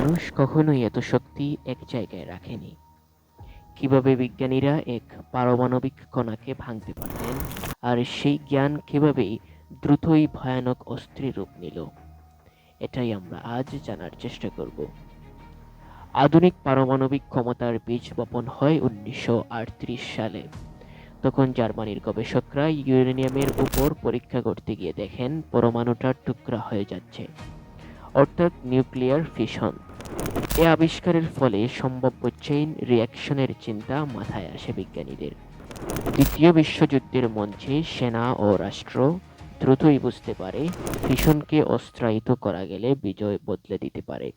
মানুষ কখনোই এত শক্তি এক জায়গায় রাখেনি। কীভাবে বিজ্ঞানীরা এক পারমাণবিক কণাকে ভাঙতে পারলেন আর সেই জ্ঞান কিভাবেই দ্রুতই ভয়ানক অস্ত্রের রূপ নিল, এটাই আমরা আজ জানার চেষ্টা করব। আধুনিক পারমাণবিক ক্ষমতার বীজ বপন হয় উনিশশো আটত্রিশ সালে। তখন জার্মানির গবেষকরা ইউরেনিয়ামের উপর পরীক্ষা করতে গিয়ে দেখেন পরমাণুটা টুকরা হয়ে যাচ্ছে। অর্থাৎ নিউক্লিয়ার ফিশন এ আবিষ্কারের ফলে সম্ভাব্য চেইন রিয়াকশনের চিন্তা মাথায় আসে বিজ্ঞানীদের। দ্বিতীয় বিশ্বযুদ্ধের মঞ্চে সেনা ও রাষ্ট্র দ্রুতই বুঝতে পারে ফিশনকে অস্ত্রায়িত করা গেলে বিজয় বদলে দিতে পারে।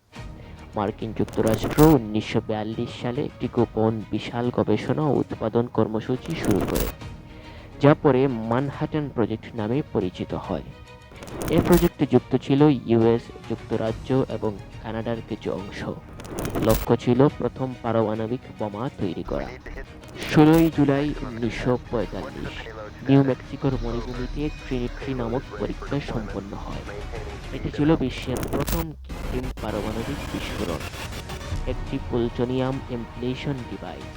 মার্কিন যুক্তরাষ্ট্র উনিশশো বিয়াল্লিশ সালে একটি গোপন বিশাল গবেষণা ও উৎপাদন কর্মসূচি শুরু করে, যা পরে মানহাটন প্রজেক্ট নামে পরিচিত হয়। এই প্রজেক্টে যুক্ত ছিল ইউএস, যুক্তরাজ্য এবং কানাডার কিছু অংশ। লক্ষ্য ছিল প্রথম পারমাণবিক বোমা তৈরি করা। ষোলোই জুলাই উনিশশো পঁয়তাল্লিশ, নিউ মেক্সিকোর মরুভূমিতে ট্রিনিট্রি নামক পরীক্ষা সম্পন্ন হয়। এটি ছিল বিশ্বের প্রথম কৃত্রিম পারমাণবিক বিস্ফোরণ, একটি প্লুটোনিয়াম এমপ্লেশন ডিভাইস।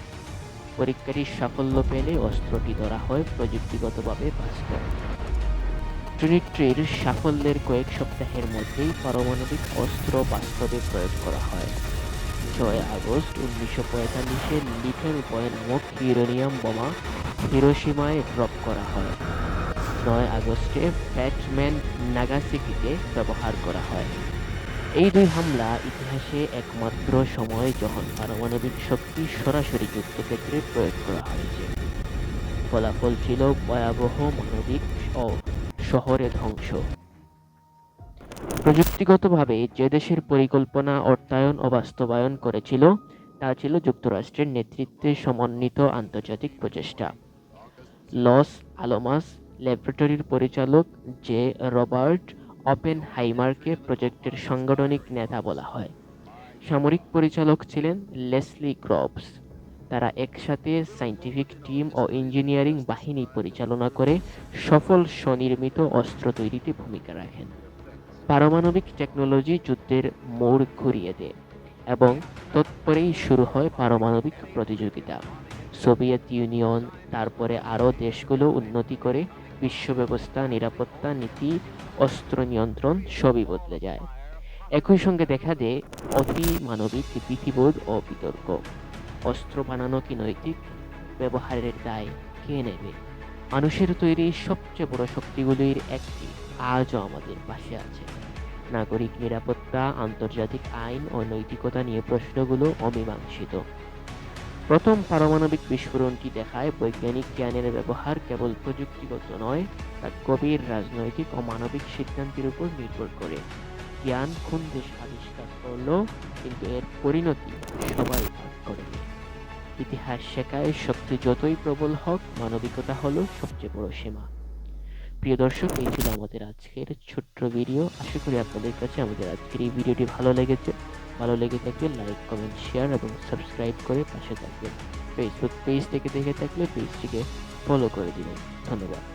পরীক্ষাটির সাফল্য পেলে অস্ত্রটি ধরা হয় প্রযুক্তিগতভাবে বাস্তব ট্রিনিট্রির সাফল্যের কয়েক সপ্তাহের মধ্যেই পারমাণবিক অস্ত্র বাস্তবে প্রয়োগ করা হয়। ছয় আগস্ট উনিশশো পঁয়তাল্লিশে লিথের ভয়ানক ইউরেনিয়াম বোমা হিরোশিমায় ড্রপ করা হয়। নয় আগস্টে ব্যাটম্যান নাগাসাকিতে ব্যবহার করা হয়। এই দুই হামলা ইতিহাসে একমাত্র সময় যখন পারমাণবিক শক্তি সরাসরি যুদ্ধক্ষেত্রে প্রয়োগ করা হয়েছে। ফলাফল ছিল ভয়াবহ মানবিক ও শহরে ধ্বংস। প্রযুক্তিগতভাবে যে দেশের পরিকল্পনা, অর্থায়ন ও বাস্তবায়ন করেছিল, তা ছিল যুক্তরাষ্ট্রের নেতৃত্বে সমন্বিত আন্তর্জাতিক প্রচেষ্টা। লস আলোমাস ল্যাবরেটরির পরিচালক জে রবার্ট অপেন হাইমারকে প্রজেক্টের সাংগঠনিক নেতা বলা হয়। সামরিক পরিচালক ছিলেন লেসলি গ্রবস। তারা একসাথে সাইন্টিফিক টিম ও ইঞ্জিনিয়ারিং বাহিনী পরিচালনা করে সফল স্বনির্মিত অস্ত্র তৈরিতে ভূমিকা রাখেন। পারমাণবিক টেকনোলজি যুদ্ধের মোড় ঘুরিয়ে দেয় এবং তৎপরেই শুরু হয় পারমাণবিক প্রতিযোগিতা। সোভিয়েত ইউনিয়ন, তারপরে আরও দেশগুলো উন্নতি করে বিশ্ব ব্যবস্থা নিরাপত্তা নীতি, অস্ত্র নিয়ন্ত্রণ সবই বদলে যায়। একই সঙ্গে দেখা দেয় অতি মানবিক, বিধিবোধ ও বিতর্ক। অস্ত্র বানানো কি নৈতিক? ব্যবহারের দায় কে নেবে? মানুষের তৈরি সবচেয়ে বড় শক্তিগুলির একটি আজও আমাদের পাশে আছে। নাগরিক নিরাপত্তা, আন্তর্জাতিক আইন ও নৈতিকতা নিয়ে প্রশ্নগুলো অমীমাংসিত। প্রথম পারমাণবিক বিস্ফোরণটি দেখায় বৈজ্ঞানিক জ্ঞানের ব্যবহার কেবল প্রযুক্তিগত নয়, তা গভীর রাজনৈতিক ও মানবিক সিদ্ধান্তের উপর নির্ভর করে। জ্ঞান কোন দেশ আবিষ্কার করল, কিন্তু এর পরিণতি সবাই ভাগ করে। ইতিহাস শেখায় শক্তি যতই প্রবল হোক, মানবিকতা হলো সবচেয়ে বড় সীমা। প্রিয় দর্শক, এই ছিল আমাদের আজকের ছোট্ট ভিডিও। আশা করি আপনাদের কাছে আমাদের আজকের এই ভিডিওটি ভালো লেগেছে। ভালো লেগে থাকলে লাইক, কমেন্ট, শেয়ার এবং সাবস্ক্রাইব করে পাশে থাকবেন। ফেসবুক পেজ থেকে দেখে থাকলে পেজটিকে ফলো করে দিবেন। ধন্যবাদ।